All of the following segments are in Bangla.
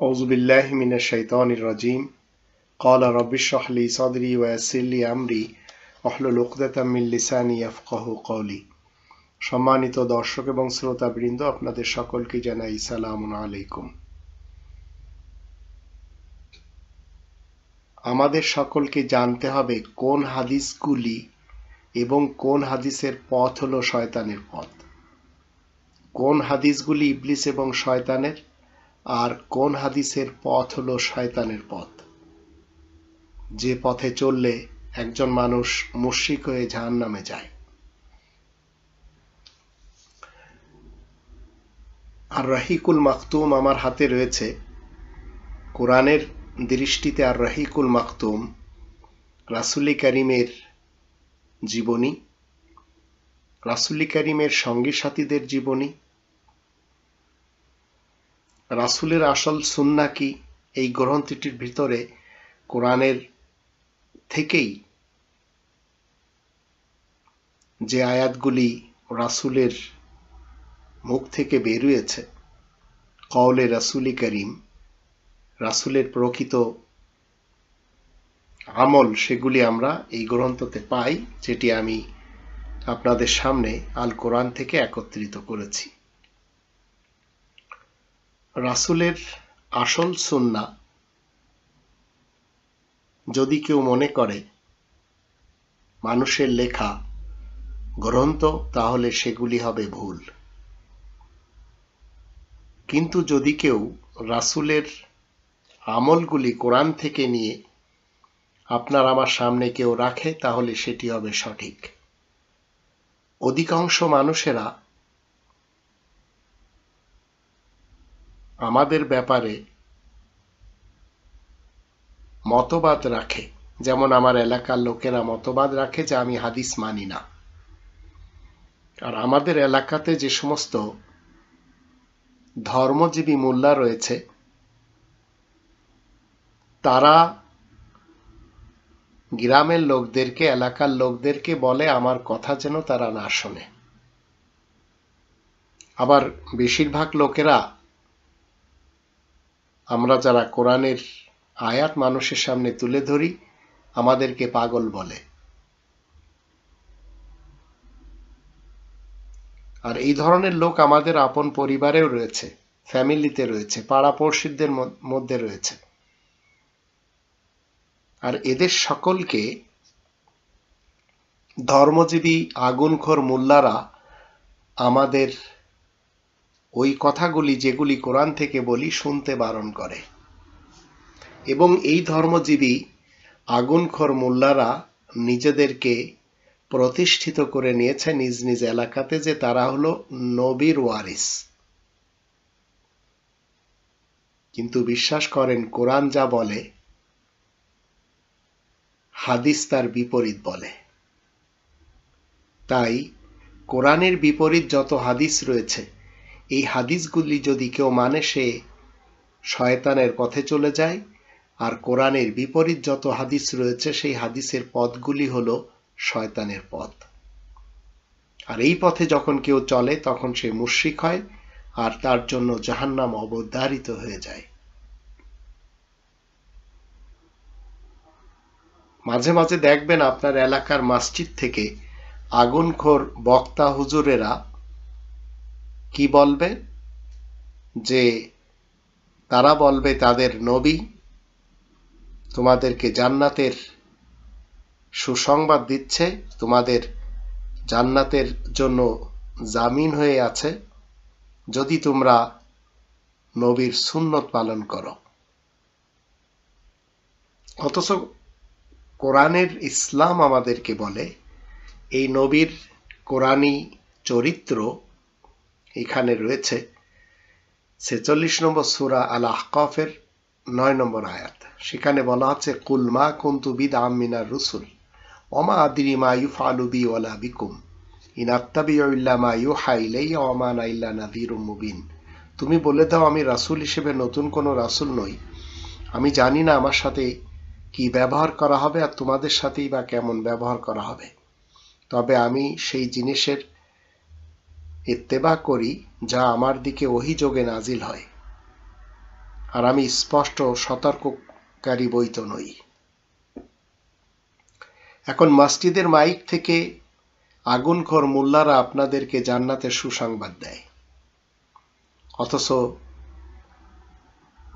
أعوذ بالله من الشيطان الرجيم قال رب اشرح لي صدري ويسر لي أمري واحلل عقدة من লিসানি ইয়াফকাহু কওলি সম্মানিত দর্শক এবং শ্রোতাবৃন্দ আপনাদের সকলকে জানাই সালামুন আলাইকুম আমাদের সকলকে জানতে হবে কোন হাদিসগুলি এবং কোন হাদিসের পথ হলো শয়তানের পথ কোন হাদিসগুলি ইবলিস এবং শয়তানের আর কোন হাদিসের পথ হলো শয়তানের পথ? যে পথে চললে একজন মানুষ মুশরিক হয়ে জাহান নামে যায়। আর রাহিকুল মাকতুম আমার হাতে রয়েছে। কোরআনের দৃষ্টিতে আর রাহিকুল মাকতুম রাসুলি করিমের জীবনী, রাসুলি করিমের সঙ্গী সাথীদের জীবনী রাসুলের আসল সুন্না কি? এই গ্রন্থটির ভিতরে কোরআনের থেকেই যে আয়াতগুলি রাসুলের মুখ থেকে বেরিয়েছে কওলে রাসুলি করিম, রাসুলের প্রকৃত আমল, সেগুলি আমরা এই গ্রন্থতে পাই, যেটি আমি আপনাদের সামনে আল কোরআন থেকে একত্রিত করেছি। রাসুলের আসল সুন্না যদি কেউ মনে করে মানুষের লেখা গ্রন্থ, তাহলে সেগুলি হবে ভুল। কিন্তু যদি কেউ রাসুলের আমলগুলি কোরআন থেকে নিয়ে আপনার আমার সামনে কেউ রাখে, তাহলে সেটি হবে সঠিক। অধিকাংশ মানুষেরা আমাদের ব্যাপারে মতবাদ রাখে। যেমন আমার এলাকার লোকেরা মতবাদ রাখে যে আমি হাদিস মানি না। আর আমাদের এলাকাতে যে সমস্ত ধর্মজীবী মোল্লা রয়েছে, তারা গ্রামের লোকদেরকে, এলাকার লোকদেরকে বলে, আমার কথা যেন তারা না শোনে। আবার বেশিরভাগ লোকেরা আমরা যারা কোরআনের আয়াত মানুষের সামনে তুলে ধরি, আমাদেরকে পাগল বলে। আর এই ধরনের লোক আমাদের আপন পরিবারেও রয়েছে, ফ্যামিলিতে রয়েছে, পাড়া পড়শিদের মধ্যে রয়েছে। আর এদের সকলকে ধর্মজীবী আগুনখোর মোল্লারা আমাদের ওই কথাগুলি যেগুলি কোরআন থেকে বলি শুনতে বারণ করে। এবং এই ধর্মজীবী আগুনখোর মোল্লারা নিজেদেরকে প্রতিষ্ঠিত করে নিয়েছে নিজ নিজ এলাকাতে যে তারা হলো নবীর ওয়ারিস। কিন্তু বিশ্বাস করেন, কোরআন যা বলে, হাদিস তার বিপরীত বলে। তাই কোরআনের বিপরীত যত হাদিস রয়েছে এই হাদিসগুলি যদি কেউ মানে সে শয়তানের পথে চলে যায়, আর কোরআনের বিপরীত যত হাদিস রয়েছে, সেই হাদিসের পথগুলি হল শয়তানের পথ। আর এই পথে যখন কেউ চলে, তখন সে মুশ্রিক হয়, আর তার জন্য জাহান্নাম অবধারিত হয়ে যায়। মাঝে মাঝে দেখবেন আপনার এলাকার মসজিদ থেকে আগুনখোর বক্তা হুজুরেরা কি বলবে? যে তারা বলবে, তাদের নবী তোমাদেরকে জান্নাতের সুসংবাদ দিচ্ছে, তোমাদের জান্নাতের জন্য জামিন হয়ে আছে, যদি তোমরা নবীর সুন্নত পালন করো। অথচ কোরআনের ইসলাম আমাদেরকে বলে, এই নবীর কোরআনী চরিত্র এখানে রয়েছে ছেচল্লিশ নম্বর সুরা আল আহকফের নয় নম্বর আয়াত। সেখানে বলা হচ্ছে কুলমা কুন্তু বিদ আমিনার রুসুল অমা আদিরি মা ইউফ আলুবি ওয়ালা বিকুম ইনাত্তাবি মা ইউ হাইলাই অমান আইল্লা নাদির মুবিন। তুমি বলে দাও, আমি রাসুল হিসেবে নতুন কোনো রাসুল নই। আমি জানি না আমার সাথে কি ব্যবহার করা হবে আর তোমাদের সাথেই বা কেমন ব্যবহার করা হবে। তবে আমি সেই জিনিসের ইত্তেবা করি যা আমার দিকে অভিযোগে নাজিল হয়। আর আমি স্পষ্ট সতর্ককারী বই তো নই। এখন মসজিদের মাইক থেকে আগুনখোর মোল্লারা আপনাদেরকে জান্নাতের সুসংবাদ দেয়। অথচ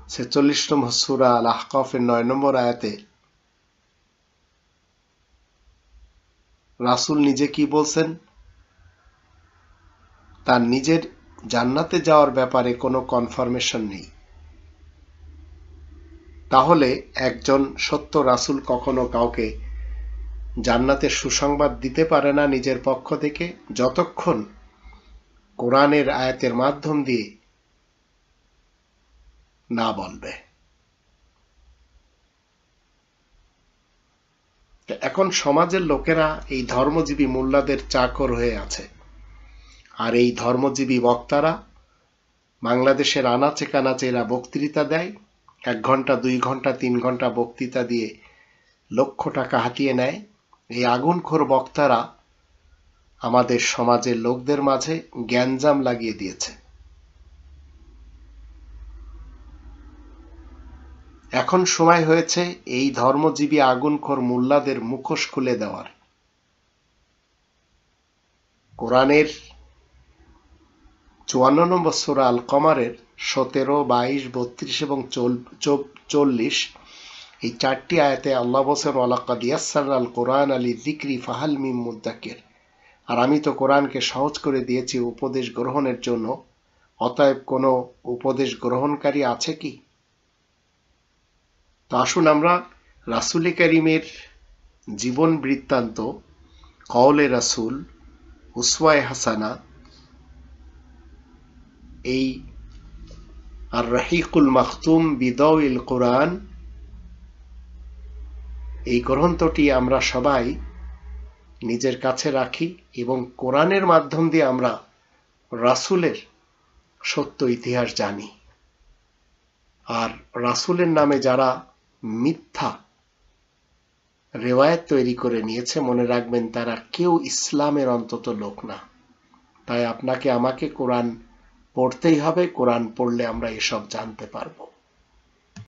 ছেচল্লিশ নম্বর সুরা আল আহকফের নয় নম্বর আয়াতে রাসুল নিজে কি বলছেন? তার নিজের জান্নাতে যাওয়ার ব্যাপারে কোনো কনফার্মেশন নেই। তাহলে একজন সত্য রাসুল কখনো কাউকে জান্নাতের সুসংবাদ দিতে পারে না নিজের পক্ষ থেকে, যতক্ষণ কোরআনের আয়াতের মাধ্যম দিয়ে না বলবে। এখন সমাজের লোকেরা এই ধর্মজীবী মোল্লাদের চাকর হয়ে আছে। আর এই ধর্মজীবী বক্তারা বাংলাদেশের আনাচে কানাচে এরা বক্তৃতা দেয়। এক ঘণ্টা, দুই ঘণ্টা, তিন ঘণ্টা বক্তৃতা দিয়ে লক্ষ টাকা হাতিয়ে নেয়। এই আগুনখোর বক্তারা আমাদের সমাজের লোকদের মাঝে জ্ঞানজাম লাগিয়ে দিয়েছে। এখন সময় হয়েছে এই ধর্মজীবী আগুনখোর মোল্লাদের মুখোশ খুলে দেওয়ার। কোরআনের চুয়ান্ন নম্বর সুরা আল কমারের সতেরো, বাইশ, বত্রিশ এবং চল্লিশ। এই চারটি আয়াতে আল্লাহ বসেন আলাকাদ ইয়াসার আল কোরআন আলী জিক্রি ফাহাল মিম মুদ্দাকের আর আমি তো কোরআনকে সহজ করে দিয়েছি উপদেশ গ্রহণের জন্য। অতএব কোনো উপদেশ গ্রহণকারী আছে কি? তো আসুন আমরা রাসুল করিমের জীবন বৃত্তান্ত, কওলে রাসুল উসওয়ায় হাসানা এই আর রাহিকুল মাখতুম বিদউল কোরআন, এই গ্রন্থটি আমরা সবাই নিজের কাছে রাখি এবং কোরআনের মাধ্যম দিয়ে আমরা রাসুলের সত্য ইতিহাস জানি। আর রাসুলের নামে যারা মিথ্যা রেওয়ায়ত তৈরি করে নিয়েছে, মনে রাখবেন তারা কেউ ইসলামের অন্তত লোক না। তাই আপনাকে আমাকে কোরআন পড়তেই হবে কোরআন পড়লে আমরা এসব জানতে পারব।